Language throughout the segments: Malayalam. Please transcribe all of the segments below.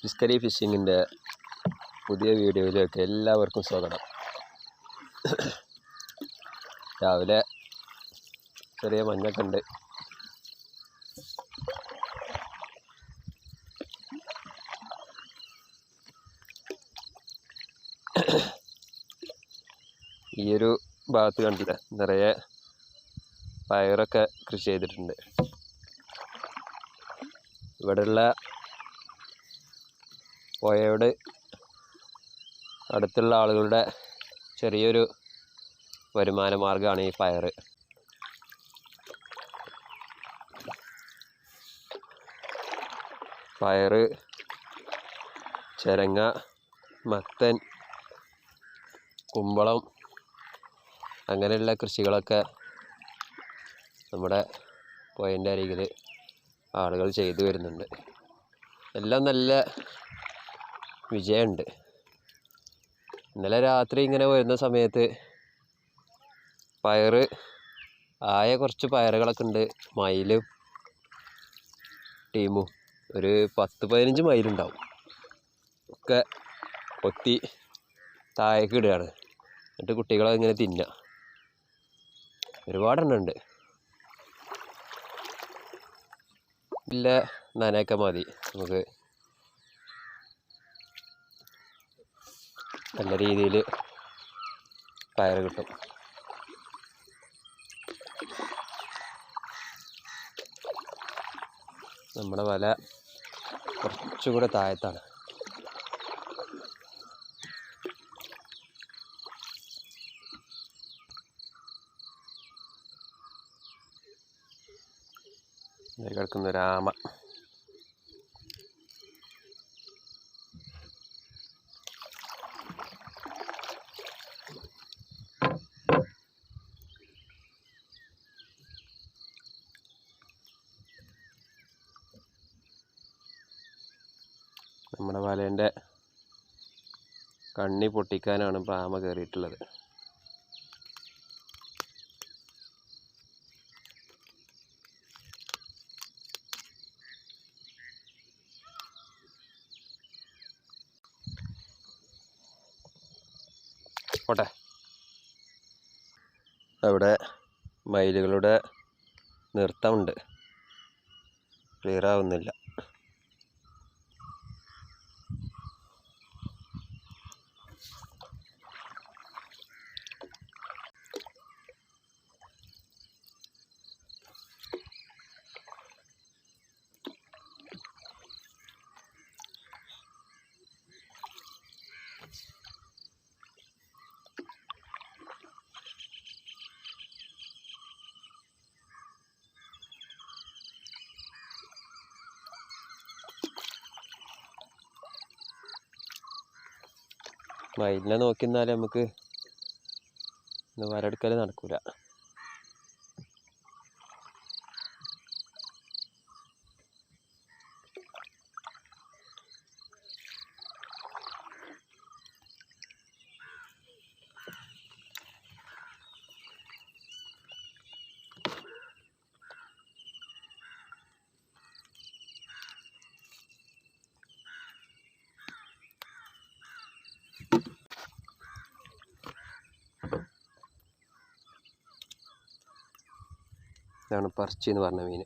ഫിസ്കരി ഫിഷിങ്ങിന്റെ പുതിയ വീഡിയോയിലേക്ക് എല്ലാവർക്കും സ്വാഗതം. രാവിലെ ചെറിയ മഞ്ഞൊക്കെ ഉണ്ട്. ഈയൊരു ഭാഗത്ത് കണ്ടില്ല? നിറയെ പയറൊക്കെ കൃഷി ചെയ്തിട്ടുണ്ട്. ഇവിടെയുള്ള പുഴയോട് അടുത്തുള്ള ആളുകളുടെ ചെറിയൊരു വരുമാന മാർഗമാണ് ഈ പയർ പയർ ചരങ്ങ മത്തൻ കുമ്പളം അങ്ങനെയുള്ള കൃഷികളൊക്കെ നമ്മുടെ പുഴന്റെ അരികിൽ ആളുകൾ ചെയ്തു വരുന്നുണ്ട്. എല്ലാം നല്ല വിജയമുണ്ട് ഇന്നലെ രാത്രി ഇങ്ങനെ വരുന്ന സമയത്ത് പയറ് ആയ കുറച്ച് പയറുകളൊക്കെ ഉണ്ട്. മയിലും ടീമും. ഒരു പത്ത് പതിനഞ്ച് മയിലുണ്ടാവും. ഒക്കെ കൊത്തി താഴേക്ക് ഇടുകയാണ്. എന്നിട്ട് കുട്ടികളെ ഇങ്ങനെ തിന്ന ഒരുപാടെണ്ണം ഉണ്ട്. ഇല്ല നനയൊക്കെ മതി. നമുക്ക് നല്ല രീതിയിൽ പയർ കിട്ടും. നമ്മുടെ വല കുറച്ചുകൂടെ താഴത്താണ്. കിടക്കുന്ന രാമ വലേന്റെ കണ്ണി പൊട്ടിക്കാനാണ് പ്രാമ കയറിയിട്ടുള്ളത്. പോട്ടെ. അവിടെ മയിലുകളുടെ നൃത്തമുണ്ട്. ക്ലിയർ ആവുന്നില്ല. മയിലിനെ നോക്കി നിന്നാൽ നമുക്ക് ഇന്ന് വരെടുക്കൽ നടക്കൂല. ഇതാണ് പറച്ചി എന്ന് പറഞ്ഞ മീൻ.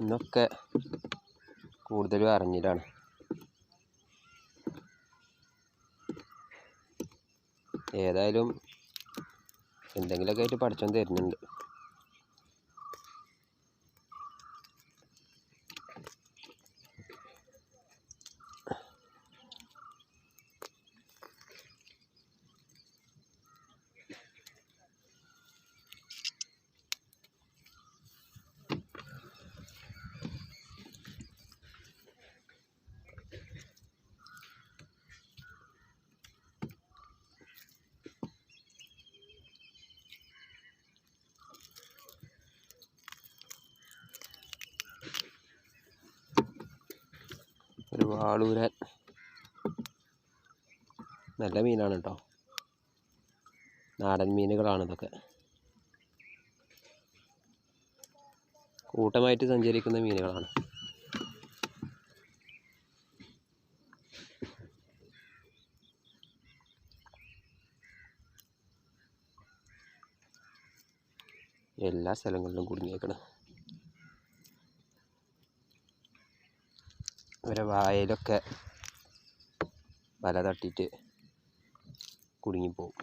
മീനൊക്കെ കൂടുതലും അറിഞ്ഞിട്ടാണ് ഏതായാലും എന്തെങ്കിലുമൊക്കെ ആയിട്ട് പഠിച്ചോൻ തരുന്നുണ്ട് ഒരു വാളൂരാൻ. നല്ല മീനാണ് കേട്ടോ നാടൻ മീനുകളാണ് ഇതൊക്കെ. കൂട്ടമായിട്ട് സഞ്ചരിക്കുന്ന മീനുകളാണ്. എല്ലാ സ്ഥലങ്ങളിലും കുടുങ്ങിയേക്കണം. ഇവരെ വായയിലൊക്കെ വല തട്ടിയിട്ട് കുടുങ്ങിപ്പോവും.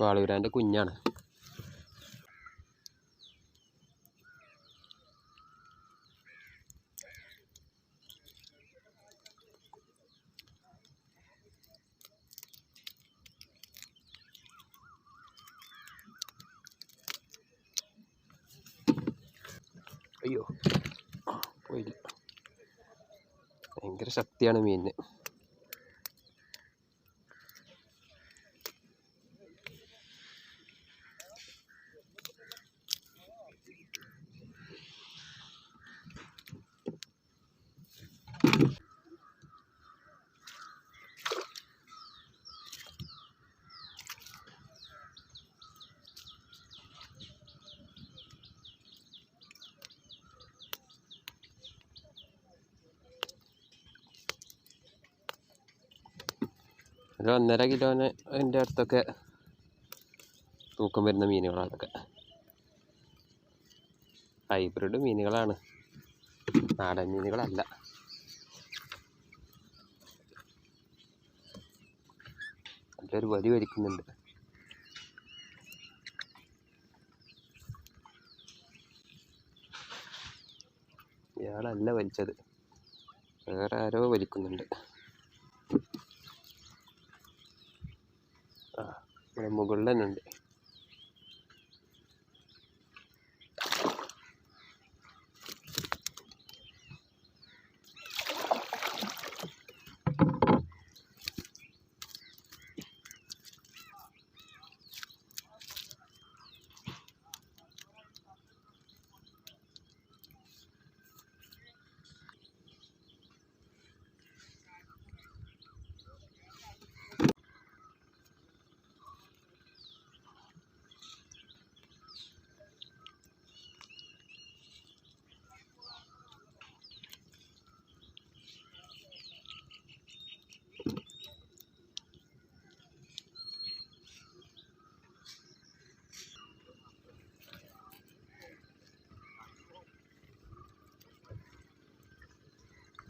വാളൂരാന്റെ കുഞ്ഞാണ്. അയ്യോ പോയില്ല. ഭയങ്കര ശക്തിയാണ് മീനിന്. ഒരു ഒന്നര കിലോന് അതിന്റെ അടുത്തൊക്കെ തൂക്കം വരുന്ന മീനുകളാണ് അതൊക്കെ ഹൈബ്രിഡ് മീനുകളാണ്. നാടൻ മീനുകളല്ല. നല്ലൊരു വലി വലിക്കുന്നുണ്ട് ഇയാളല്ല വലിച്ചത്. വേറെ ആരോ വലിക്കുന്നുണ്ട്. ഇവിടെ മുകളിൽ തന്നെ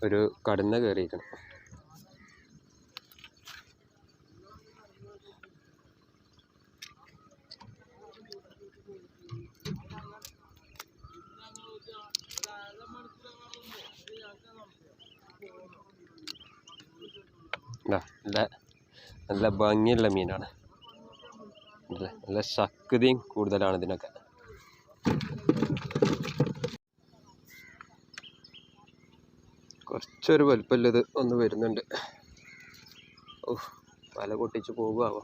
ഒരു കടന്ന കയറിയിരിക്കണം. നല്ല നല്ല ഭംഗിയുള്ള മീനാണ്. നല്ല ശക്തിയും കൂടുതലാണ് ഇതിനൊക്കെ. കുറച്ചൊരു വലിപ്പമുള്ളത് ഒന്ന് വരുന്നുണ്ട്. ഓ പല പൊട്ടിച്ച് പോകുമാവോ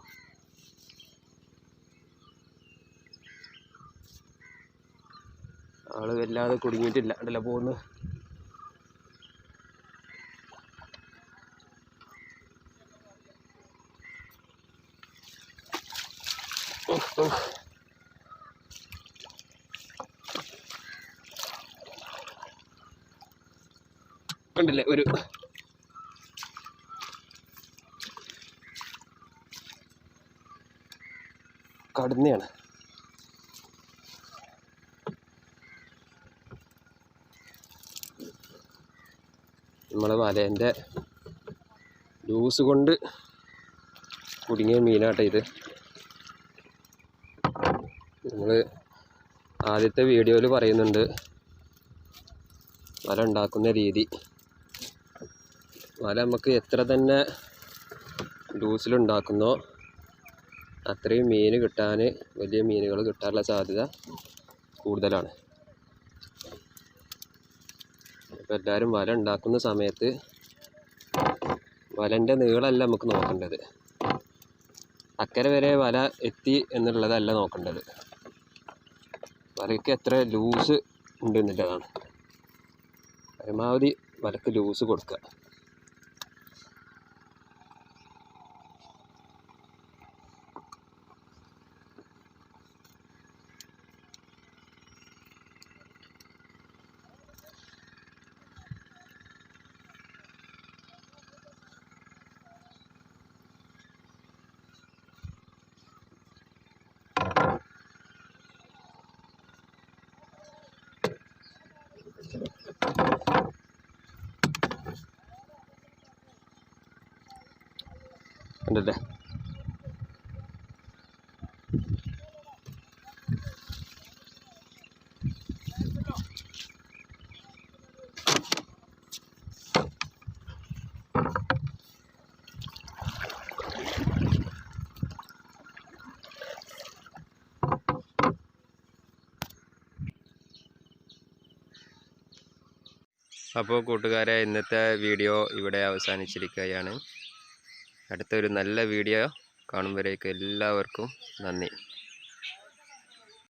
ആൾ വല്ലാതെ കുടുങ്ങിയിട്ടില്ല. അല്ല പോകുന്നത് കണ്ടില്ലേ? ഒരു കടന്നെയാണ്. നമ്മളെ വലേന്റെ ലൂസ് കൊണ്ട് കുടുങ്ങിയ മീനാട്ടെ ഇത്. നമ്മൾ ആദ്യത്തെ വീഡിയോയിൽ പറയുന്നുണ്ട് വല ഉണ്ടാക്കുന്ന രീതി. വല നമുക്ക് എത്ര തന്നെ ലൂസിലുണ്ടാക്കുന്നോ അത്രയും മീൻ കിട്ടാൻ വലിയ മീനുകൾ കിട്ടാനുള്ള സാധ്യത കൂടുതലാണ്. അപ്പോൾ എല്ലാവരും വല ഉണ്ടാക്കുന്ന സമയത്ത് വലന്റെ നീളമല്ല നമുക്ക് നോക്കേണ്ടത്. അക്കരെ വരെ വല എത്തി എന്നുള്ളതല്ല നോക്കേണ്ടത്. വലയ്ക്ക് എത്ര ലൂസ് ഉണ്ട് എന്നുള്ളതാണ് പരമാവധി വലക്ക് ലൂസ് കൊടുക്കുക. കണ്ടല്ലേ അപ്പോൾ കൂട്ടുകാരെ ഇന്നത്തെ വീഡിയോ ഇവിടെ അവസാനിച്ചിരിക്കുകയാണ്. അടുത്തൊരു നല്ല വീഡിയോ കാണുമ്പോഴേക്കും എല്ലാവർക്കും നന്ദി.